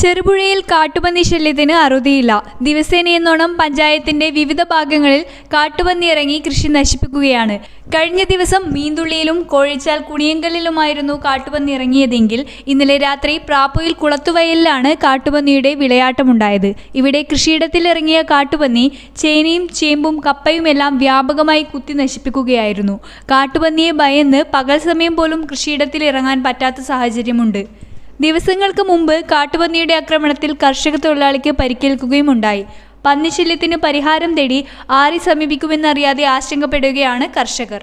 ചെറുപുഴയിൽ കാട്ടുപന്നി ശല്യത്തിന് അറുതിയില്ല. ദിവസേനയെന്നോണം പഞ്ചായത്തിന്റെ വിവിധ ഭാഗങ്ങളിൽ കാട്ടുപന്നി ഇറങ്ങി കൃഷി നശിപ്പിക്കുകയാണ്. കഴിഞ്ഞ ദിവസം മീന്തുള്ളിയിലും കോഴിച്ചാൽ കുണിയങ്കലിലുമായിരുന്നു കാട്ടുപന്നി ഇറങ്ങിയതെങ്കിൽ ഇന്നലെ രാത്രി പ്രാപ്പുയിൽ കുളത്തുവയലിലാണ് കാട്ടുപന്നിയുടെ വിളയാട്ടമുണ്ടായത്. ഇവിടെ കൃഷിയിടത്തിൽ ഇറങ്ങിയ കാട്ടുപന്നി ചേനയും ചേമ്പും കപ്പയുമെല്ലാം വ്യാപകമായി കുത്തി നശിപ്പിക്കുകയായിരുന്നു. കാട്ടുപന്നിയെ ഭയന്ന് പകൽ സമയം പോലും കൃഷിയിടത്തിൽ ഇറങ്ങാൻ പറ്റാത്ത സാഹചര്യമുണ്ട്. ദിവസങ്ങൾക്ക് മുമ്പ് കാട്ടുപന്നിയുടെ ആക്രമണത്തിൽ കർഷക തൊഴിലാളിക്ക് പരിക്കേൽക്കുകയും ഉണ്ടായി. പന്നിശല്യത്തിന് പരിഹാരം തേടി ആരെ സമീപിക്കുമെന്നറിയാതെ ആശങ്കപ്പെടുകയാണ് കർഷകർ.